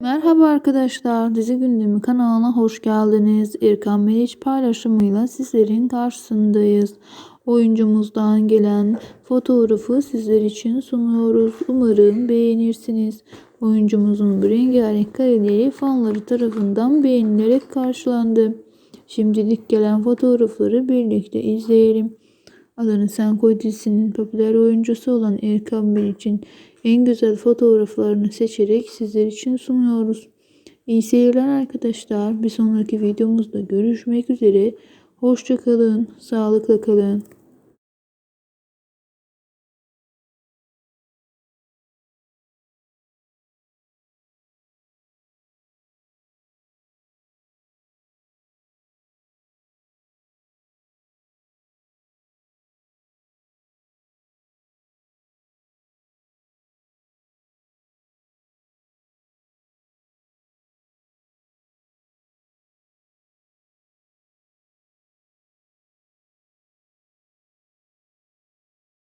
Merhaba arkadaşlar, Dizi Gündemi kanalına hoş geldiniz. Erkan Meriç paylaşımıyla sizlerin karşısındayız. Oyuncumuzdan gelen fotoğrafı sizler için sunuyoruz. Umarım beğenirsiniz. Oyuncumuzun bu rengarenk kareleri fanları tarafından beğenilerek karşılandı. Şimdilik gelen fotoğrafları birlikte izleyelim. Adını Sen Koy dizisinin popüler oyuncusu olan Erkan Meriç'in en güzel fotoğraflarını seçerek sizler için sunuyoruz. İyi seyirler arkadaşlar. Bir sonraki videomuzda görüşmek üzere. Hoşçakalın. Sağlıkla kalın.